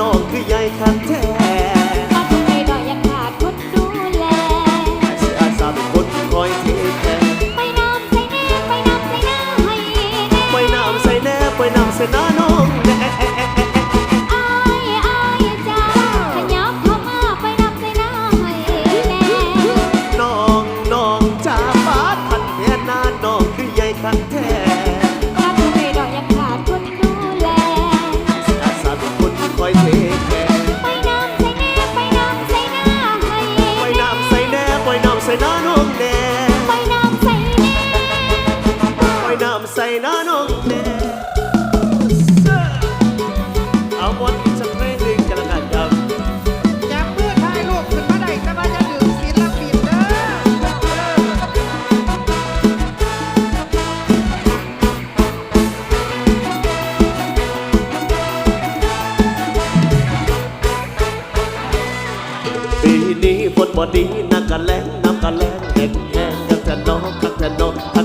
น้องคือใหญ่คันแท้ทุกทีดอยอยากขาดคนดูแลเสียอาสาเป็นคนคอยเทแทนไปน้ำใส่แน่ไปน้ำใส่แน่ให้ไปน้ำใส่แน่ไปน้ำใส่น้าน้องแน่น้องน้องจ้าฟ้าทันแน่นานน้องคือใหญ่คันแท้ ส่น้าน้องแน่ปยน้ำใส่แน่ปน้ำใส่น้าน้องแน่เอาหมดอีกสักเพลงนึ่งกันละกันครับ อย่เพื่อทายลูกขึ้นมาได้แต่าจะดื่มศิลปินเด้อปีนี้ฝนบ่ดีนะ เด็กแห้งจะนกจะนก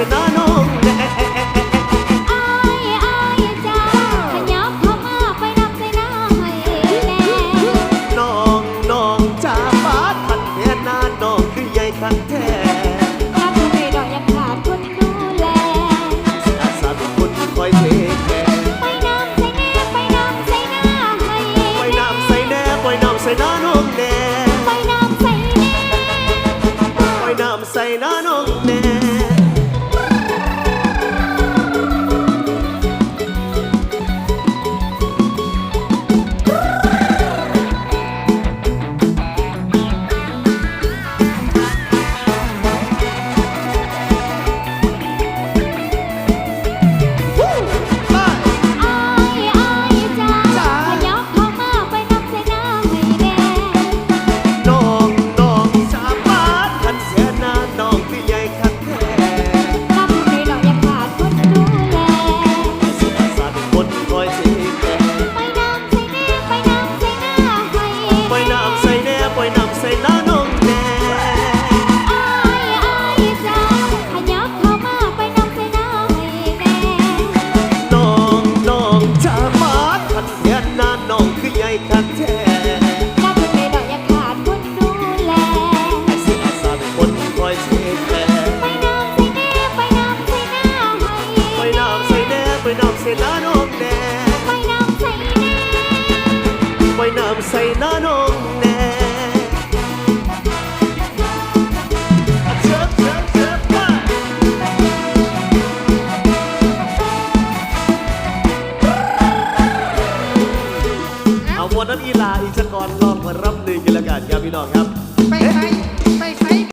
se dano ใส่น้าน้องแน่ว่น้ำใส่แน่ว่น้ำใส่น้าน้องแน่เอาวันนั้นอีลาอีชกรลองมารับหนึ่งกันแล้วกันครับพี่น้องครับ